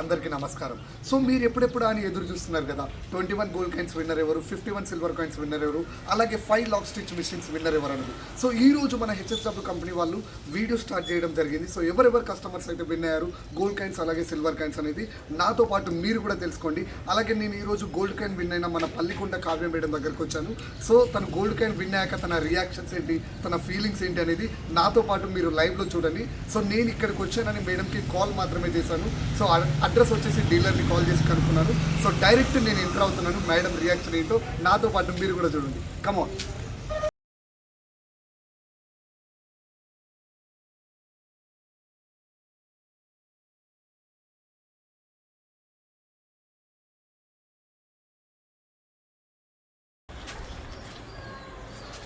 అందరికీ నమస్కారం. సో మీరు ఎప్పుడెప్పుడు అని ఎదురు చూస్తున్నారు కదా? Twenty one gold coins winner ఎవరు? Fifty one silver coins winner ఎవరు? అలాగే five lock stitch machines winner ఎవరు అనేది సో ఈ రోజు మన హెచ్ఎస్డబ్ల్యూ కంపెనీ వాళ్ళు వీడియో స్టార్ట్ చేయడం జరిగింది. సో ఎవరెవరు కస్టమర్స్ అయితే విన్ అయ్యారు? గోల్డ్ కాయిన్స్ అలాగే సిల్వర్ కాయిన్స్ అనేది నాతో పాటు మీరు కూడా తెలుసుకోండి. అలాగే నేను ఈ రోజు గోల్డ్ కాయిన్ విన్ అయిన మన పల్లికొండ కావ్యం మేడం దగ్గరకు వచ్చాను. సో తను గోల్డ్ కాయిన్ విన్ అయ్యాక తన రియాక్షన్స్ ఏంటి? తన ఫీలింగ్స్ ఏంటి అనేది నాతో పాటు మీరు లైవ్లో చూడండి. సో నేను ఇక్కడికి వచ్చానని మేడంకి కాల్ మాత్రమే చేశాను. సో అడ్రస్ వచ్చేసి డీలర్ని కాల్ చేసి కనుక్కున్నాను సో డైరెక్ట్ నేను ఎంటర్ అవుతున్నాను. మేడం రియాక్షన్ ఏంటో నాతో పాటు మీరు కూడా చూడండి. కమాన్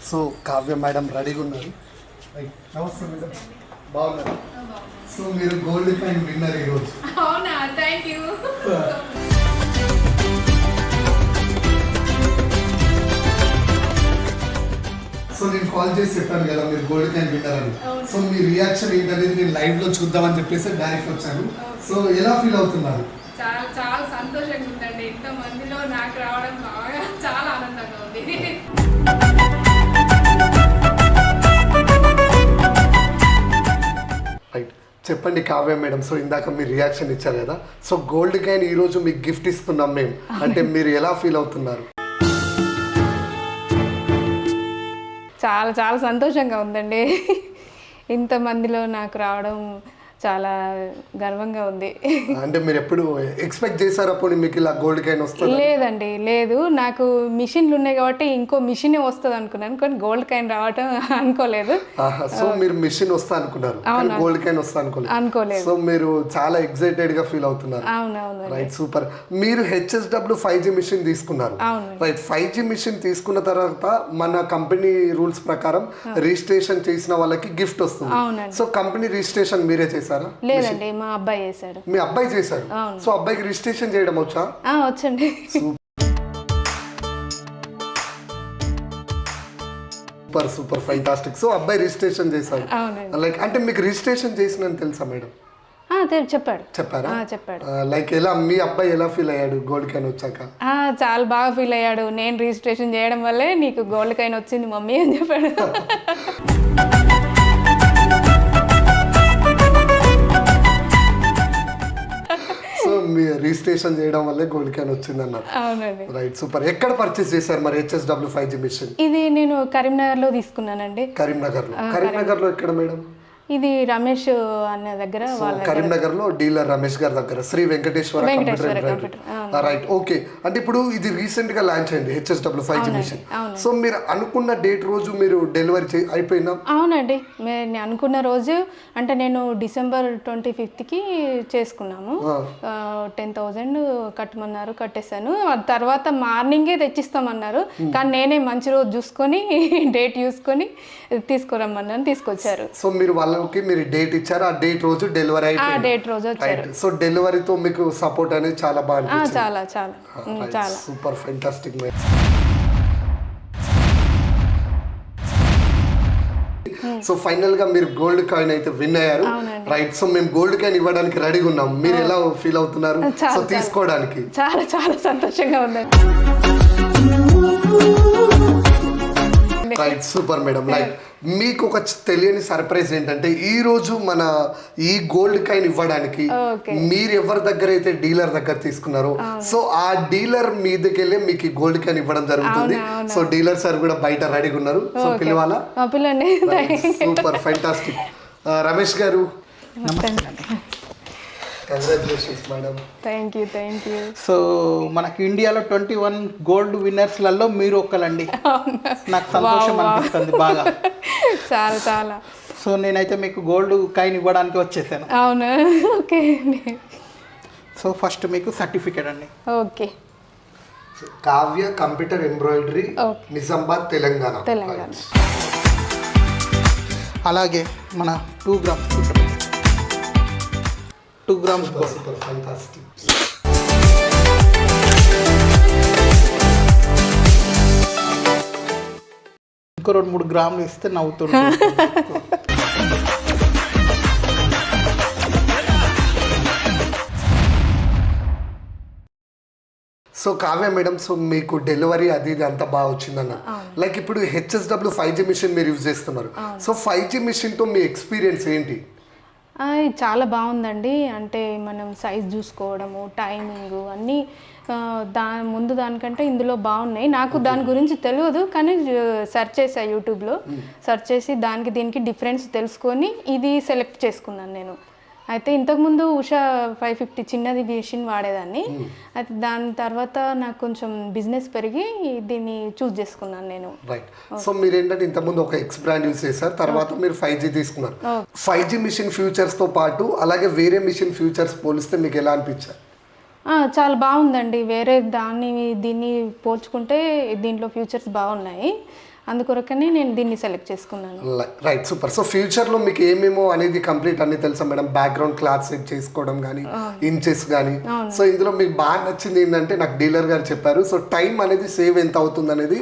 సో కావ్య మేడం రెడీగా ఉన్నారు. నమస్తే మేడం. బాగున్నారు. సో మీరు గోల్డ్ కాయిన్ విన్నర్ ఈరోజు. అవునా? Thank you. సో నేను కాల్ చేసి చెప్పాను కదా మీరు గోల్డ్ కాయిన్ విన్నర్ అని. సో మీ రియాక్షన్ ఏంటనేది నేను లైవ్లో చూద్దామని చెప్పేసి డైరెక్ట్ వచ్చాను. సో ఎలా ఫీల్ అవుతున్నారు? చాలా చాలా సంతోషంగా ఉందండి. ఇంత మందిలో నాకు రావడం చెప్పండి కావ్య మేడం. సో ఇందాక మీరు రియాక్షన్ ఇచ్చారు కదా. సో గోల్డ్ కాయిన్ ఈ రోజు మీకు గిఫ్ట్ ఇస్తున్నాం మేము. అంటే మీరు ఎలా ఫీల్ అవుతున్నారు? చాలా చాలా సంతోషంగా ఉందండి. ఇంతమందిలో నాకు రావడం చాలా గర్వంగా ఉంది. అంటే మీరు ఎప్పుడు ఎక్స్పెక్ట్ చేశారు అప్పుడు మీకు ఇలా గోల్డ్ కాయిన్ వస్తుంది లేదండి లేదు. నాకు మిషన్లు ఉన్నాయి కాబట్టి ఇంకో మిషనే వస్తుంది అనుకున్నాను కానీ గోల్డ్ కాయిన్ రావటం అనుకోలేదు. సో మీరు మిషన్ వస్తా అనుకున్నారు కానీ గోల్డ్ కాయిన్ వస్తా అనుకోలేదు. అనుకోలేదు. సో మీరు చాలా ఎక్సైటెడ్గా ఫీల్ అవుతున్నారు. అవునవును. రైట్ సూపర్ మీరు హెచ్ఎస్డబ్ల్యూ ఫైవ్ జీ మిషన్ తీసుకున్నారు. అవును. రైట్ ఫైవ్ జీ మిషన్ తీసుకున్న తర్వాత మన కంపెనీ రూల్స్ ప్రకారం రిజిస్ట్రేషన్ చేసిన వాళ్ళకి గిఫ్ట్ వస్తుంది. సో కంపెనీ రిజిస్ట్రేషన్ మీరే చేశారా. లేదండి మా అబ్బాయి చేశాడు. మీ అబ్బాయి చేశారు సో అబ్బాయికి రిజిస్ట్రేషన్ చేయడం వచ్చా? ఆ, వచ్చండి. సూపర్ సూపర్ ఫైంటాస్టిక్ సో అబ్బాయి రిజిస్ట్రేషన్ అవునండి. లైక్ అంటే మీకు రిజిస్ట్రేషన్ చేసినని తెలుసా మేడం? చెప్పాడు. చెప్పారా? ఆ, చెప్పాడు. లైక్ ఎలా మీ అబ్బాయి ఎలా ఫీల్ అయ్యాడు గోల్డ్ క్యాన్ వచ్చాక? ఆ, చాలా బాగా ఫీల్ అయ్యాడు. నేను రిజిస్ట్రేషన్ చేయడం వల్లే నీకు గోల్డ్ కాయిన్ వచ్చింది మమ్మీ అని చెప్పాడు. రిజిస్ట్రేషన్ చేయడం వల్లే గోల్డ్ క్యాన్ వచ్చింది అన్నారు అవునండి. రైట్ సూపర్ ఎక్కడ పర్చేస్ చేశారు మరి హెచ్ఎస్డబ్ల్యూ ఫైవ్ జీ మిషన్ ఇది నేను కరీంనగర్లో తీసుకున్నానండి. కరీంనగర్లో కరీంనగర్లో ఎక్కడ మేడం? ఇది రమేష్ అన్న దగ్గర వాళ్ళ కరీంనగర్లో డీలర్ రమేష్ గారి దగ్గర Shri Venkateswara Venkateswara computer right okay అంటే ఇప్పుడు ఇది రీసెంట్గా లాంచ్ అయింది HSW five G machine. So మీరు అనుకున్న డేట్ రోజు మీరు డెలివరీ చే అయిపోయిందా? అవునండి. నేను అనుకున్న రోజు అంటే నేను డిసెంబర్ ట్వంటీ ఫిఫ్త్కి చేసుకున్నాము. టెన్ థౌజండ్ కట్టమన్నారు కట్టేశాను. ఆ తర్వాత మార్నింగే తెచ్చిస్తామన్నారు. కానీ నేనే మంచి రోజు చూసుకొని డేట్ చూసుకొని తీసుకురమ్మన్నాను తీసుకొచ్చారు. సో మీరు వాళ్ళకి మీరు డేట్ ఇచ్చారు. ఆ డేట్ రోజు డెలివరీ ఆ డేట్ రోజు సో డెలివరీతో మీకు సపోర్ట్ అనేది చాలా బాగా చాలా చాలా. చాలా. సూపర్ ఫెంటాస్టిక్ సో ఫైనల్గా మీరు గోల్డ్ కాయిన్ అయితే విన్ అయ్యారు. రైట్ సో మేము గోల్డ్ కాయిన్ ఇవ్వడానికి రెడీగా ఉన్నాం. మీరు ఎలా ఫీల్ అవుతున్నారు? సో తీసుకోవడానికి. చాలా చాలా సంతోషంగా ఉందండి. రైట్ సూపర్ మేడం రైట్ మీకు ఒక తెలియని సర్ప్రైజ్ ఏంటంటే ఈ రోజు మన ఈ గోల్డ్ కాయిన్ ఇవ్వడానికి. మీరు ఎవరి దగ్గర అయితే డీలర్ దగ్గర తీసుకున్నారో సో ఆ డీలర్ మీదకి వెళ్ళి మీకు ఈ గోల్డ్ కాయిన్ ఇవ్వడం జరుగుతుంది. సో డీలర్ సార్ కూడా బయట రెడీగా ఉన్నారు. సో పిలవాలా? మా పిల్లండి. Super fantastic. Ramesh garu. Congratulations madam thank you thank you so మనకి ఇండియాలో ట్వంటీ వన్ గోల్డ్ విన్నర్స్లలో మీరు ఒక్కలండి. నాకు సంతోషం అనిపిస్తుంది బాగా. చాలా చాలా. సో నేనైతే మీకు గోల్డ్ కాయిన్ ఇవ్వడానికి వచ్చేసాను. అవును? ఓకే సో ఫస్ట్ మీకు సర్టిఫికేట్ అండి. Okay. Kavya computer embroidery Okay. Nizamabad Telangana. Telangana. అలాగే మన టూ గ్రామ్స్ టూ గ్రామ్స్ ఇంకో రెండు మూడు గ్రాములు ఇస్తే నవ్వుతుంది సో కావ్య మేడం సో మీకు డెలివరీ అది ఇది అంత బాగా వచ్చిందన్న. లైక్ ఇప్పుడు హెచ్ఎస్డబ్ల్యూ ఫైవ్ జీ మిషన్ మీరు యూజ్ చేస్తున్నారు. సో ఫైవ్ జీ మిషన్తో మీ ఎక్స్పీరియన్స్ ఏంటి? చాలా బాగుందండి. అంటే మనం సైజ్ చూసుకోవడము టైమింగ్ అన్నీ దా ముందు దానికంటే ఇందులో బాగున్నాయి. నాకు దాని గురించి తెలియదు కానీ సెర్చ్ చేసా యూట్యూబ్లో సెర్చ్ చేసి దానికి దీనికి డిఫరెన్స్ తెలుసుకొని ఇది సెలెక్ట్ చేసుకున్నాను నేను. అయితే ఇంతకుముందు ఉషా ఫైవ్ ఫిఫ్టీ చిన్నది మిషన్ వాడేదాన్ని. అయితే దాని తర్వాత నాకు కొంచెం బిజినెస్ పెరిగి దీన్ని చూస్ చేసుకున్నాను నేను. రైట్ సో మీరు ఏంటంటే ఇంతకుముందు ఒక ఎక్స్ బ్రాండ్ యూస్ చేశారు తర్వాత మీరు ఫైవ్ జీ తీసుకున్నారు. ఫైవ్ జీ మిషన్ ఫ్యూచర్స్తో పాటు అలాగే వేరే మిషన్ ఫ్యూచర్స్ పోలిస్తే మీకు ఎలా అనిపించారు చాలా బాగుందండి. వేరే దాన్ని దీన్ని పోల్చుకుంటే దీంట్లో ఫ్యూచర్స్ బాగున్నాయి. అందుకొరకనే నేను దీన్ని సెలెక్ట్ చేసుకున్నాను. Right super. సో ఫ్యూచర్లో మీకు ఏమేమో అనేది కంప్లీట్ అన్ని తెలుసా మేడం? బ్యాక్గ్రౌండ్ క్లాత్ సెట్ చేసుకోవడం కానీ ఇంచెస్ కానీ సో ఇందులో మీకు బాగా నచ్చింది ఏంటంటే నాకు డీలర్ గారు చెప్పారు. సో టైం అనేది సేవ్ ఎంత అవుతుంది అనేది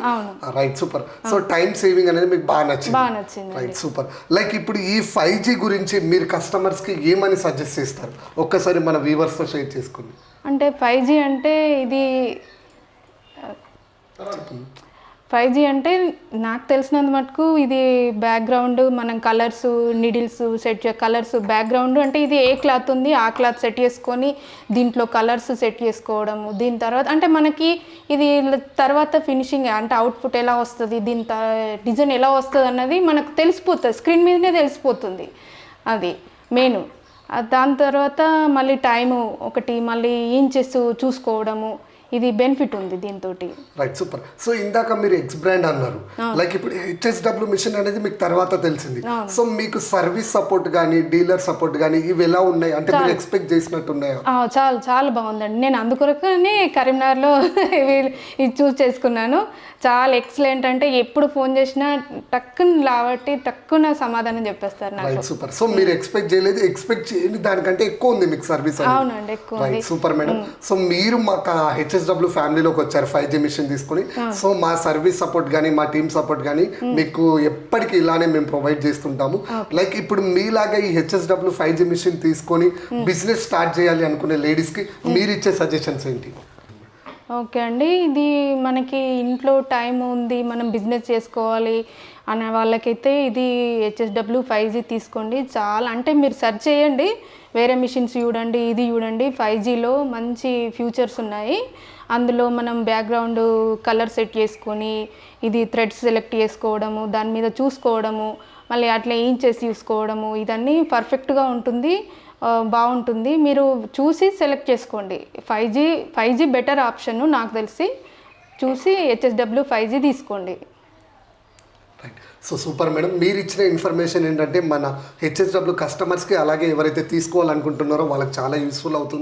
right super. So time saving అనేది మీకు బాగా నచ్చింది. బాగా నచ్చింది రైట్ సూపర్. లైక్ ఇప్పుడు ఈ ఫైవ్ జీ గురించి మీరు కస్టమర్స్కి ఏమని సజెస్ట్ చేస్తారు? ఒక్కసారి మన వ్యూవర్స్తో షేర్ చేసుకోండి. అంటే ఫైవ్ జీ అంటే ఇది ఫైవ్ జీ అంటే నాకు తెలిసినంత మటుకు ఇది బ్యాక్గ్రౌండ్ మనం colours needles set colours background అంటే ఇది ఏ క్లాత్ ఉంది ఆ క్లాత్ సెట్ చేసుకొని దీంట్లో కలర్స్ సెట్ చేసుకోవడము దీని తర్వాత అంటే మనకి ఇది తర్వాత ఫినిషింగ్ అంటే అవుట్పుట్ ఎలా వస్తుంది దీని డిజైన్ ఎలా వస్తుంది అన్నది మనకు తెలిసిపోతుంది స్క్రీన్ మీదనే తెలిసిపోతుంది. అది మెయిన్ దాని తర్వాత మళ్ళీ టైము ఒకటి మళ్ళీ ఇంచెస్ చూసుకోవడము ఇది బెనిఫిట్ ఉంది దీంతో రైట్ సూపర్ సో ఇందాక మీరు ఎక్స్ బ్రాండ్ అన్నారు. లైక్ ఇప్పుడు హెచ్ఎస్డబ్ల్యూ మిషన్ అనేది మీకు తర్వాత తెలిసింది. సో మీకు సర్వీస్ సపోర్ట్ కానీ డీలర్ సపోర్ట్ కానీ ఇవి ఎలా ఉన్నాయి? అంటే మీరు ఎక్స్పెక్ట్ చేసినట్టు ఉన్నాయా? చాలా చాలా బాగుందండి. నేను అందుకొరకనే కరీంనగర్లో ఇవి ఇది చూస్ చేసుకున్నాను. చాలా ఎక్సలెంట్ అంటే ఎప్పుడు ఫోన్ చేసినా టక్కున లాబట్టి టక్కున సమాధానం చెప్పేస్తారు నాకు. రైట్ సూపర్ సో మీరు ఎక్స్పెక్ట్ చేయలేదు. ఎక్స్పెక్ట్ చేయని దానికంటే ఎక్కువ ఉంది మీకు సర్వీస్ అవునండి ఎక్కువ సూపర్ మేడం సో మీరు మా హెచ్ఎస్డబ్ల్యూ ఫ్యామిలీలోకి వచ్చారు ఫైవ్ జీ మిషన్ తీసుకుని. సో మా సర్వీస్ సపోర్ట్ కానీ మా టీమ్ సపోర్ట్ కానీ మీకు ఎప్పటికీ ఇలానే మేము ప్రొవైడ్ చేస్తుంటాము. లైక్ ఇప్పుడు మీలాగా ఈ హెచ్ఎస్డబ్ల్యూ ఫైవ్ జీ మిషన్ తీసుకొని బిజినెస్ స్టార్ట్ చేయాలి అనుకునే లేడీస్కి మీరు ఇచ్చే సజెషన్స్ ఏంటి? ఓకే అండి. ఇది మనకి ఇంట్లో టైం ఉంది మనం బిజినెస్ చేసుకోవాలి. అనే వాళ్ళకైతే ఇది హెచ్ఎస్డబ్ల్యూ ఫైవ్ జీ తీసుకోండి. చాలా అంటే మీరు సెర్చ్ చేయండి. వేరే మిషన్స్ చూడండి ఇది చూడండి. ఫైవ్ జీలో మంచి ఫ్యూచర్స్ ఉన్నాయి. అందులో మనం బ్యాక్గ్రౌండ్ కలర్ సెట్ చేసుకొని ఇది థ్రెడ్స్ సెలెక్ట్ చేసుకోవడము దాని మీద చూసుకోవడము మళ్ళీ అట్లా ఏం చేసి చూసుకోవడము ఇదన్నీ పర్ఫెక్ట్గా ఉంటుంది. బాగుంటుంది. మీరు చూసి సెలెక్ట్ చేసుకోండి. Five G five G better option నాకు తెలిసి. చూసి హెచ్ఎస్డబ్ల్యూ ఫైవ్ జీ తీసుకోండి. రైట్ సో సూపర్ మేడం మీరు ఇచ్చిన ఇన్ఫర్మేషన్ ఏంటంటే మన హెచ్ఎస్డబ్ల్యూ కస్టమర్స్కి అలాగే ఎవరైతే తీసుకోవాలనుకుంటున్నారో వాళ్ళకి చాలా యూస్ఫుల్ అవుతుంది.